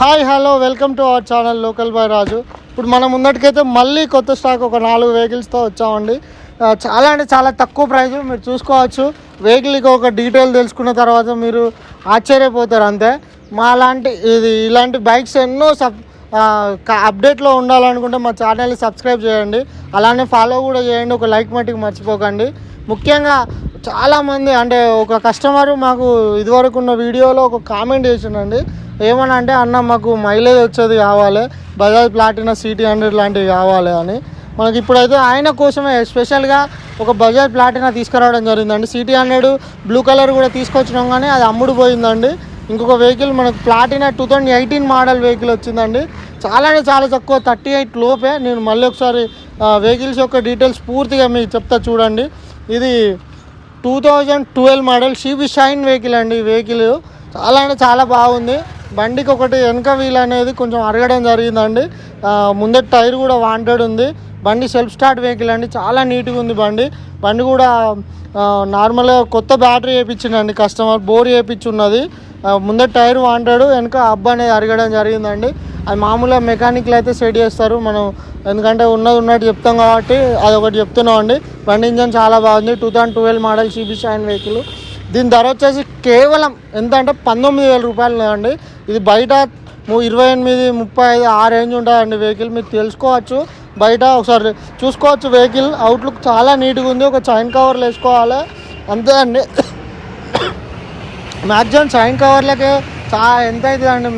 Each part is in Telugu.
Hi hello welcome to our channel local boy Raju. ఇప్పుడు మనం ముందటికైతే మళ్ళీ కొత్త స్టాక్ ఒక నాలుగు వెహికల్స్తో వచ్చామండి. చాలా అంటే చాలా తక్కువ ప్రైస్ మీరు చూసుకోవచ్చు. వెహికల్కి ఒక డీటెయిల్ తెలుసుకున్న తర్వాత మీరు ఆశ్చర్యపోతారు అంతే. మా లాంటి ఇది ఇలాంటి బైక్స్ ఎన్నో సబ్ అప్డేట్లో ఉండాలనుకుంటే మా ఛానల్ని సబ్స్క్రైబ్ చేయండి. అలానే ఫాలో కూడా చేయండి. ఒక లైక్ మట్టికి మర్చిపోకండి. ముఖ్యంగా చాలామంది అంటే ఒక కస్టమర్ మాకు ఇదివరకు ఉన్న వీడియోలో ఒక కామెంట్ చేసిండండి. ఏమని అంటే అన్న మాకు మైలేజ్ వచ్చేది కావాలి. బజాజ్ ప్లాటినా సిటీ హండ్రెడ్ లాంటివి కావాలి అని. మనకి ఇప్పుడైతే ఆయన కోసమే స్పెషల్గా ఒక బజాజ్ ప్లాటినా తీసుకురావడం జరిగిందండి. సిటీ హండ్రెడ్ బ్లూ కలర్ కూడా తీసుకొచ్చినాం కానీ అది అమ్ముడు పోయిందండి. ఇంకొక వెహికల్ మనకు Platina two thousand eighteen model vehicle వచ్చిందండి. చాలా చాలా తక్కువ థర్టీ ఎయిట్ లోపే. నేను మళ్ళీ ఒకసారి వెహికల్స్ యొక్క డీటెయిల్స్ పూర్తిగా మీకు చెప్తా చూడండి. ఇది two thousand twelve model CB Shine vehicle అండి ఈ వెహికల్ చాలా అంటే చాలా బాగుంది. బండికి ఒకటి వెనక వీల్ అనేది కొంచెం అరగడం జరిగిందండి. ఆ, టైర్ కూడా వాంటెడ్ ఉంది. బండి సెల్ఫ్ స్టార్ట్ వెహికల్ అండి. చాలా నీట్గా ఉంది బండి. బండి కూడా నార్మల్గా కొత్త బ్యాటరీ వేయించిందండి కస్టమర్ బోర్ వేయించున్నది ముందటి టైర్ వాంటాడు వెనక అబ్బ అనేది అరగడం జరిగిందండి. అది మామూలుగా మెకానిక్లు అయితే సెట్ చేస్తారు. మనం ఎందుకంటే ఉన్నది ఉన్నట్టు చెప్తాం కాబట్టి అది ఒకటి చెప్తున్నాం అండి బండి ఇంజన్ చాలా బాగుంది. Two thousand twelve model CB Shine vehicle దీని ధర వచ్చేసి కేవలం ఎంత అంటే పంతొమ్మిది వేల రూపాయలు అండి ఇది బయట ఇరవై ఎనిమిది ముప్పై ఐదు ఆ రేంజ్ ఉంటుందండి వెహికల్. మీరు తెలుసుకోవచ్చు. బయట ఒకసారి చూసుకోవచ్చు వెహికల్. అవుట్లుక్ చాలా నీట్గా ఉంది. ఒక చైన్ కవర్లు వేసుకోవాలి. అంతే అండి. మ్యాక్సిమం చైన్ కవర్లకే చా ఎంత అవుతుంది అండి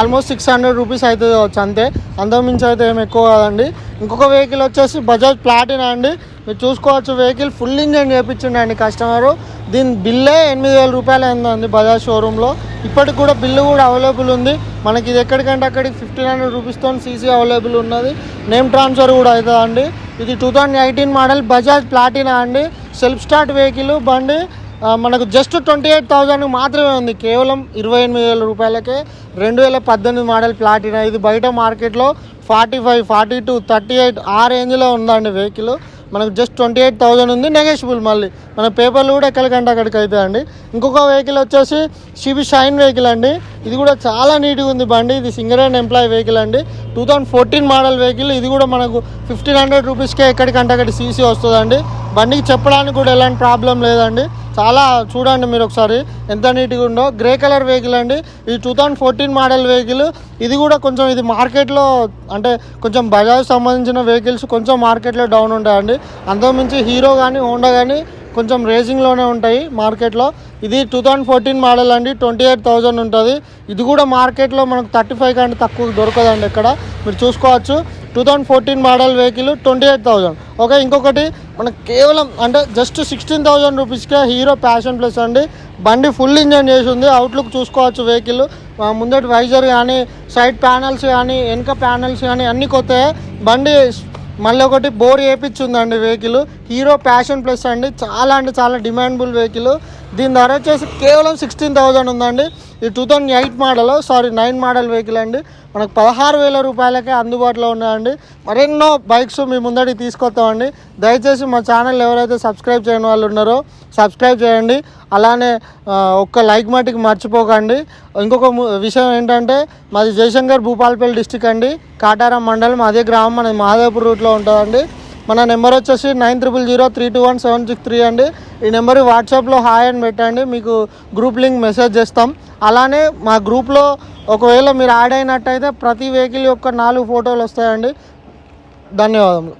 ఆల్మోస్ట్ సిక్స్ హండ్రెడ్ రూపీస్ అవుతుంది అంతే. అంతకుమించి అయితే ఏం ఎక్కువ కాదండి. ఇంకొక వెహికల్ వచ్చేసి బజాజ్ ప్లాటినా అండి. మీరు చూసుకోవచ్చు వెహికల్ ఫుల్ ఇంజన్ చేయించిండండి కస్టమరు దీని బిల్లే ఎనిమిది వేల రూపాయలు అయిందండి బజాజ్ షోరూంలో ఇప్పటికి కూడా బిల్లు కూడా అవైలబుల్ ఉంది. మనకి ఇది ఎక్కడికంటే అక్కడికి ఫిఫ్టీన్ హండ్రెడ్ రూపీస్తో సీసీ అవైలబుల్ ఉన్నది. నేమ్ ట్రాన్స్ఫర్ కూడా అవుతుందండి. ఇది two thousand eighteen model Bajaj Platina అండి. సెల్ఫ్ స్టార్ట్ వెహికల్ బండి. మనకు జస్ట్ ట్వంటీ ఎయిట్ థౌజండ్ మాత్రమే ఉంది. కేవలం ఇరవై ఎనిమిది వేల రూపాయలకే రెండు వేల పద్దెనిమిది మోడల్ ప్లాటినా ఇది బయట మార్కెట్లో forty five forty two thirty eight ఆ రేంజ్లో ఉందండి వెహికల్ మనకు జస్ట్ ట్వంటీ ఎయిట్ థౌజండ్ ఉంది. నెగోషియబుల్ మళ్ళీ. మన పేపర్లు కూడా ఎక్కడికంటే అక్కడికి అవుతాయండి ఇంకొక వెహికల్ వచ్చేసి షిబి షైన్ వెహికల్ అండి. ఇది కూడా చాలా నీట్గా ఉంది బండి. ఇది సింగర్ అండ్ ఎంప్లాయ్ వెహికల్ అండి. Two thousand fourteen model vehicle ఇది కూడా మనకు ఫిఫ్టీన్ హండ్రెడ్ రూపీస్కే ఎక్కడికంటే అక్కడ సీసీ వస్తుందండి. బండికి చెప్పడానికి కూడా ఎలాంటి ప్రాబ్లం లేదండి. చాలా చూడండి మీరు ఒకసారి ఎంత నీట్గా ఉందో. గ్రే కలర్ వెహికల్ అండి. ఇది two thousand fourteen model vehicle ఇది కూడా కొంచెం ఇది మార్కెట్లో అంటే కొంచెం బజాజ్ సంబంధించిన వెహికల్స్ కొంచెం మార్కెట్లో డౌన్ ఉంటాయండి. అంతకుమించి హీరో కానీ హోండా కానీ కొంచెం రేసింగ్లోనే ఉంటాయి మార్కెట్లో ఇది టూ థౌజండ్ ఫోర్టీన్ మోడల్ అండి. ట్వంటీ ఎయిట్ థౌజండ్ ఉంటుంది. ఇది కూడా మార్కెట్లో మనకు థర్టీ ఫైవ్ కంటే తక్కువ దొరకదండి ఇక్కడ మీరు చూసుకోవచ్చు. Two thousand fourteen model vehicle twenty eight thousand okay ఇంకొకటి మనకు కేవలం అంటే జస్ట్ సిక్స్టీన్ థౌజండ్ రూపీస్కే హీరో ప్యాషన్ ప్లస్ అండి. బండి ఫుల్ ఇంజన్ చేసి ఉంది అవుట్లుక్ చూసుకోవచ్చు వెహికల్ ముందటి వైజర్ కానీ సైడ్ ప్యానల్స్ కానీ వెనక ప్యానల్స్ కానీ అన్నీ కొత్త బండి మళ్ళీ ఒకటి బోర్ వేయించుందండి వెహికల్ హీరో ప్యాషన్ ప్లస్ అండి. చాలా అంటే చాలా డిమాండబుల్ వెహికల్ దీని ధర వచ్చేసి కేవలం సిక్స్టీన్ థౌజండ్ ఉందండి. ఇది two thousand eight model sorry nine model vehicle అండి. మనకు పదహారు వేల రూపాయలకే అందుబాటులో ఉన్నాయండి. మరెన్నో బైక్స్ మీ ముందడికి తీసుకొస్తామండి. దయచేసి మా ఛానల్ ఎవరైతే సబ్స్క్రైబ్ చేయని వాళ్ళు ఉన్నారో సబ్స్క్రైబ్ చేయండి. అలానే ఒక్క లైక్ మటుకు మర్చిపోకండి. ఇంకొక ము- విషయం ఏంటంటే మాది జయశంకర్ భూపాలపల్లి డిస్టిక్ అండి. కాటారం మండలం అదే గ్రామం మనది మహాదేవ్పూర్ రూట్లో ఉంటుందండి. మన నెంబర్ వచ్చేసి nine triple zero three two one seven six three అండి. ఈ నెంబర్ వాట్సాప్లో హాయ్ అని పెట్టండి మీకు గ్రూప్ లింక్ మెసేజ్ చేస్తాం. అలానే మా గ్రూప్లో ఒకవేళ మీరు యాడ్ అయినట్టయితే ప్రతి వెహికల్ యొక్క నాలుగు ఫోటోలు వస్తాయండి. ధన్యవాదములు.